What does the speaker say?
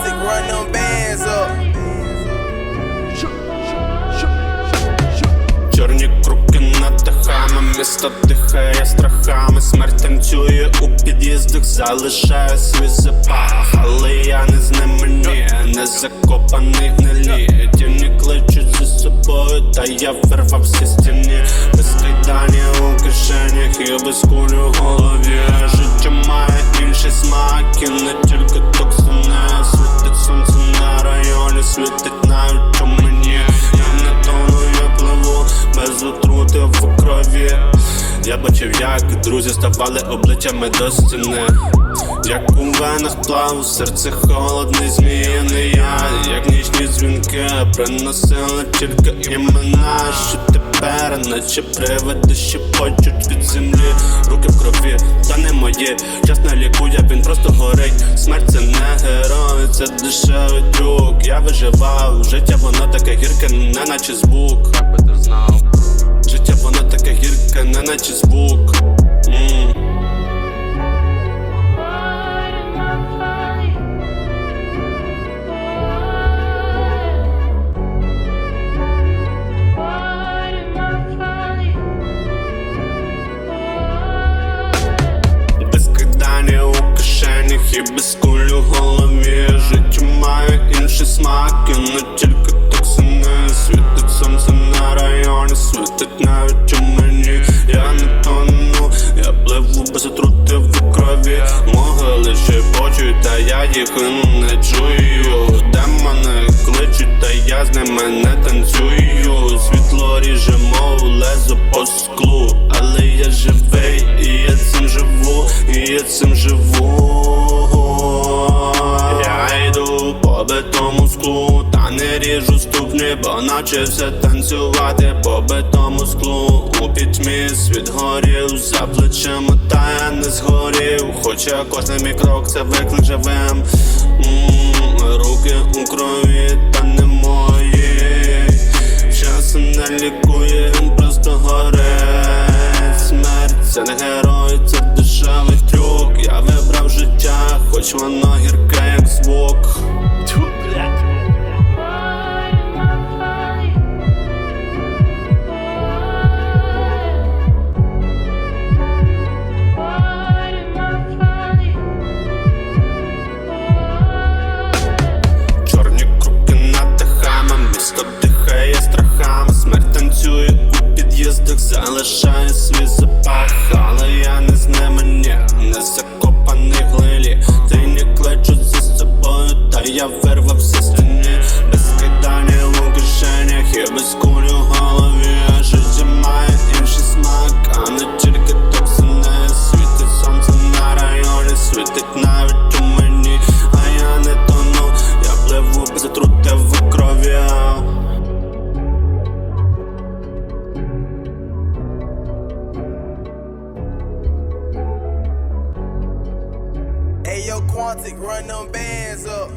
Optic, run them bands up. Чорні круки над дахами, місто дихає страхами, смерть танцює у під'їздах, залишає свій запах, але я не з ними, не закопаний гнилі не кличуть за собою, та я вирвався з тіні без кайдані у кишенях і без кулі в голові життя як друзі ставали обличчями до стіни. Як у венах плав, серце холодний зміїний я. Як нічні дзвінки приносили тільки імена Що тепер, наче привиди, що почуть від землі. Руки в крові, та не мої. Час не лікує, він просто горить. Смерть це не герой, це дешевий трюк Я виживав, життя воно таке гірке, не наче звук. Як би ти знав воно таке гірке, не наче звук. М. Без і без куль у голові. Життя має інший смак і не тільки токсини. Світить сонце на районі, світить навіть їх не чую де мене кличуть, та я з ними не танцюю. Світло ріже, мов лезо по склу. Але я живий, і я цим живу, і я цим живу. Я йду по битому склу, не ріжу ступні, бо навчився танцювати по битому склу. У пітьмі світ горів, за плечима, та я не згорів. Хоча кожен мій крок це виклик живим. М, Руки у крові, та не мої. Час не лікує, просто горить Смерть це не герой, це дешевий трюк. Я вибрав життя, хоч воно гірке, як звук залишає свій запах, але я не з ними, ні, не закопаний глилі Тині кличуть за собою, та я вирвався з стіни. Без кидання у кишенях і без куль your Quantic, run them bands up.